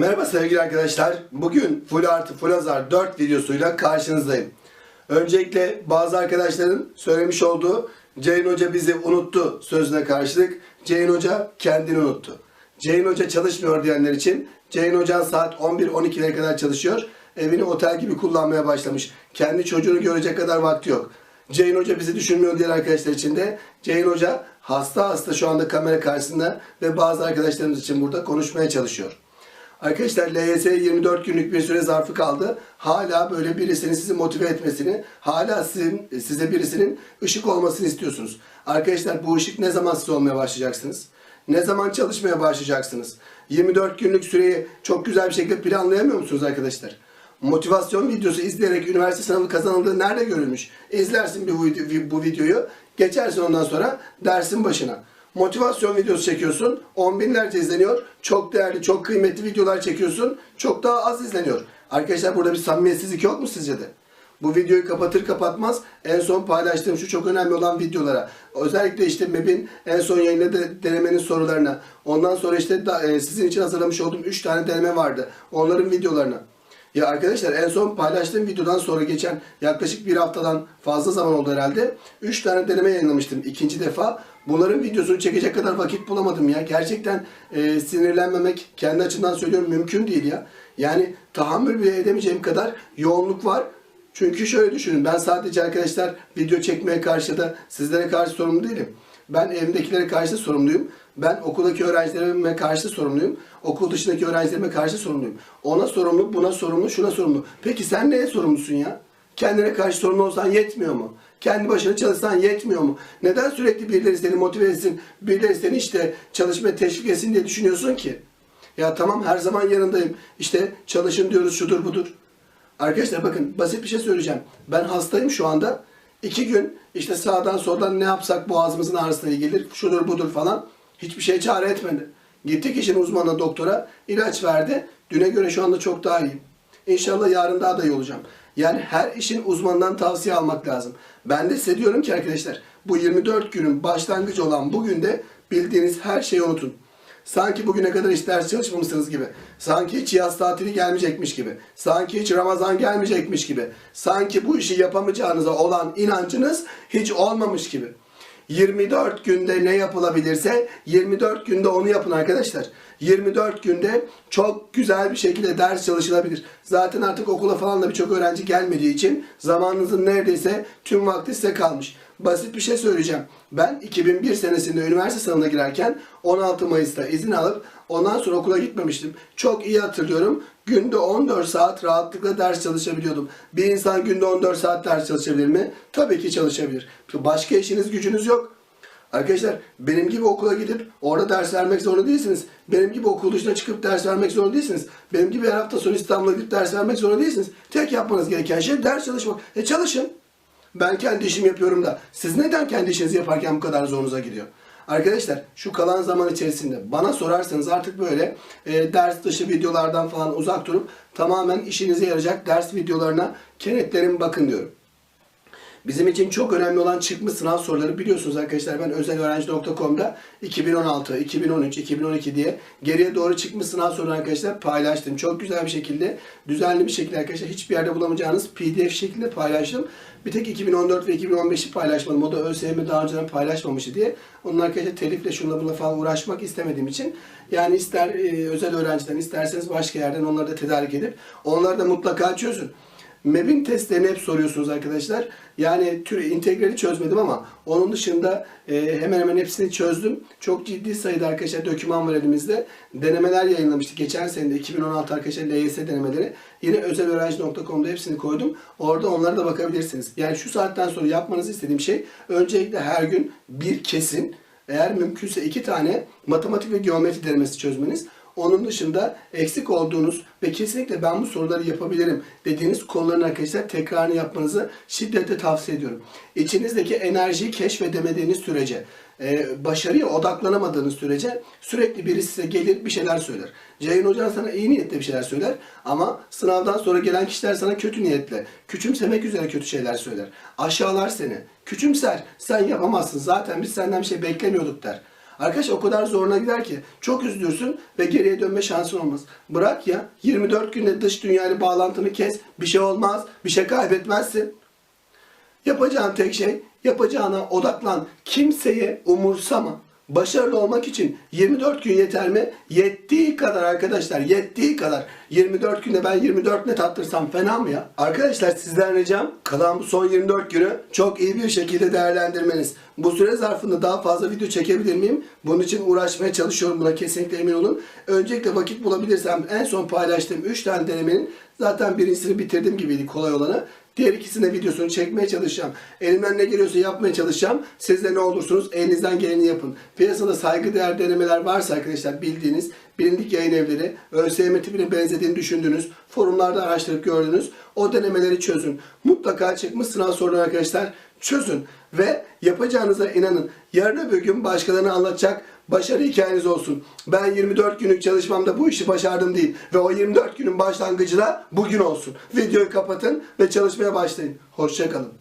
Merhaba sevgili arkadaşlar. Bugün Full Artı Full Azar 4 videosuyla karşınızdayım. Öncelikle bazı arkadaşların söylemiş olduğu Ceyhun Hoca bizi unuttu sözüne karşılık Ceyhun Hoca kendini unuttu. Ceyhun Hoca çalışmıyor diyenler için Ceyhun Hoca saat 11-12'lere kadar çalışıyor. Evini otel gibi kullanmaya başlamış. Kendi çocuğunu görecek kadar vakti yok. Ceyhun Hoca bizi düşünmüyor diğer arkadaşlar için de Ceyhun Hoca hasta hasta şu anda kamera karşısında ve bazı arkadaşlarımız için burada konuşmaya çalışıyor. Arkadaşlar LYS 24 günlük bir süre zarfı kaldı. Hala böyle birisinin sizi motive etmesini, hala sizin, size birisinin ışık olmasını istiyorsunuz. Arkadaşlar bu ışık ne zaman siz olmaya başlayacaksınız? Ne zaman çalışmaya başlayacaksınız? 24 günlük süreyi çok güzel bir şekilde planlayamıyor musunuz arkadaşlar? Motivasyon videosu izleyerek üniversite sınavı kazanıldığı nerede görülmüş? İzlersin bir bu, video- bu videoyu, geçersin ondan sonra dersin başına. Motivasyon videosu çekiyorsun, on binlerce izleniyor. Çok değerli, çok kıymetli videolar çekiyorsun, çok daha az izleniyor. Arkadaşlar burada bir samimiyetsizlik yok mu sizce de? Bu videoyu kapatır kapatmaz en son paylaştığım şu çok önemli olan videolara. Özellikle işte MEB'in en son yayınladığı denemenin sorularına. Ondan sonra işte e, sizin için hazırlamış olduğum 3 tane deneme vardı. Onların videolarına. Ya arkadaşlar en son paylaştığım videodan sonra geçen yaklaşık bir haftadan fazla zaman oldu herhalde. 3 tane deneme yayınlamıştım ikinci defa. Bunların videosunu çekecek kadar vakit bulamadım ya. Gerçekten e, sinirlenmemek kendi açımdan söylüyorum mümkün değil ya. Yani tahammül bile edemeyeceğim kadar yoğunluk var. Çünkü şöyle düşünün ben sadece arkadaşlar video çekmeye karşı da sizlere karşı sorumlu değilim. Ben evimdekilere karşı sorumluyum. Ben okuldaki öğrencilerime karşı sorumluyum. Okul dışındaki öğrencilerime karşı sorumluyum. Ona sorumlu, buna sorumlu, şuna sorumlu. Peki sen neye sorumlusun ya? Kendine karşı sorumlu olsan yetmiyor mu? Kendi başına çalışsan yetmiyor mu? Neden sürekli birileri seni motive etsin, birileri seni işte çalışmaya teşvik etsin diye düşünüyorsun ki? Ya tamam her zaman yanındayım. İşte çalışın diyoruz şudur budur. Arkadaşlar bakın basit bir şey söyleyeceğim. Ben hastayım şu anda. İki gün işte sağdan soldan ne yapsak boğazımızın ağrısına gelir, şudur budur falan. Hiçbir şey çare etmedi. Gittik işin uzmanına doktora, ilaç verdi. Düne göre şu anda çok daha iyiyim. İnşallah yarın daha da iyi olacağım. Yani her işin uzmanından tavsiye almak lazım. Ben de size diyorum ki arkadaşlar bu 24 günün başlangıcı olan bugün de bildiğiniz her şeyi unutun. Sanki bugüne kadar hiç ders çalışmamışsınız gibi. Sanki hiç yaz tatili gelmeyecekmiş gibi. Sanki hiç Ramazan gelmeyecekmiş gibi. Sanki bu işi yapamayacağınıza olan inancınız hiç olmamış gibi. 24 günde ne yapılabilirse 24 günde onu yapın arkadaşlar. 24 günde çok güzel bir şekilde ders çalışılabilir. Zaten artık okula falan da birçok öğrenci gelmediği için zamanınızın neredeyse tüm vakti size kalmış. Basit bir şey söyleyeceğim. Ben 2001 senesinde üniversite sınavına girerken 16 Mayıs'ta izin alıp ondan sonra okula gitmemiştim. Çok iyi hatırlıyorum. Günde 14 saat rahatlıkla ders çalışabiliyordum. Bir insan günde 14 saat ders çalışabilir mi? Tabii ki çalışabilir. Başka işiniz gücünüz yok. Arkadaşlar benim gibi okula gidip orada ders vermek zorunda değilsiniz. Benim gibi okul dışına çıkıp ders vermek zorunda değilsiniz. Benim gibi her hafta sonu İstanbul'a gidip ders vermek zorunda değilsiniz. Tek yapmanız gereken şey ders çalışmak. E çalışın. Ben kendi işimi yapıyorum da siz neden kendi işinizi yaparken bu kadar zorunuza gidiyor? Arkadaşlar şu kalan zaman içerisinde bana sorarsanız artık böyle e, ders dışı videolardan falan uzak durup tamamen işinize yarayacak ders videolarına kenetlerin bakın diyorum. Bizim için çok önemli olan çıkmış sınav soruları biliyorsunuz arkadaşlar ben özelöğrenci.com'da 2016, 2013, 2012 diye geriye doğru çıkmış sınav soruları arkadaşlar paylaştım. Çok güzel bir şekilde, düzenli bir şekilde arkadaşlar hiçbir yerde bulamayacağınız PDF şeklinde paylaştım. Bir tek 2014 ve 2015'i paylaşmadım. O da ÖSYM daha önceden paylaşmamıştı diye. Onun arkadaşlar telifle şunla bunla falan uğraşmak istemediğim için yani ister e, özel öğrenciden isterseniz başka yerden onları da tedarik edip onları da mutlaka çözün. MEB'in testlerini hep soruyorsunuz arkadaşlar. Yani tür integrali çözmedim ama onun dışında e, hemen hemen hepsini çözdüm. Çok ciddi sayıda arkadaşlar doküman var elimizde. Denemeler yayınlamıştık. Geçen sene de 2016 arkadaşlar LYS denemeleri. Yine özelöğrenci.com'da hepsini koydum. Orada onlara da bakabilirsiniz. Yani şu saatten sonra yapmanızı istediğim şey öncelikle her gün bir kesin eğer mümkünse iki tane matematik ve geometri denemesi çözmeniz. Onun dışında eksik olduğunuz ve kesinlikle ben bu soruları yapabilirim dediğiniz konuların arkadaşlar tekrarını yapmanızı şiddetle tavsiye ediyorum. İçinizdeki enerjiyi keşfedemediğiniz sürece, e, başarıya odaklanamadığınız sürece sürekli biri size gelir bir şeyler söyler. Ceyhun Hocan sana iyi niyetle bir şeyler söyler ama sınavdan sonra gelen kişiler sana kötü niyetle, küçümsemek üzere kötü şeyler söyler. Aşağılar seni, küçümser, sen yapamazsın zaten biz senden bir şey beklemiyorduk der. Arkadaş o kadar zoruna gider ki çok üzülürsün ve geriye dönme şansın olmaz. Bırak ya 24 günde dış dünyayla bağlantını kes. Bir şey olmaz. Bir şey kaybetmezsin. Yapacağın tek şey yapacağına odaklan. Kimseye umursama. Başarılı olmak için 24 gün yeter mi? Yettiği kadar arkadaşlar, yettiği kadar. 24 günde ben 24 net attırsam fena mı ya? Arkadaşlar sizden ricam kalan bu son 24 günü çok iyi bir şekilde değerlendirmeniz. Bu süre zarfında daha fazla video çekebilir miyim? Bunun için uğraşmaya çalışıyorum buna kesinlikle emin olun. Öncelikle vakit bulabilirsem en son paylaştığım 3 tane denemenin zaten birincisini bitirdim gibiydi kolay olanı. Diğer ikisine videosunu çekmeye çalışacağım. Elimden ne geliyorsa yapmaya çalışacağım. Siz de ne olursunuz elinizden geleni yapın. Piyasada saygıdeğer denemeler varsa arkadaşlar bildiğiniz bilindik yayın evleri, ÖSYM tipine benzediğini düşündüğünüz, forumlarda araştırıp gördüğünüz o denemeleri çözün. Mutlaka çıkmış sınav soruları arkadaşlar çözün. Ve yapacağınıza inanın. Yarın öbür gün başkalarına anlatacak başarı hikayeniz olsun. Ben 24 günlük çalışmamda bu işi başardım değil. Ve o 24 günün başlangıcı da bugün olsun. Videoyu kapatın ve çalışmaya başlayın. Hoşçakalın.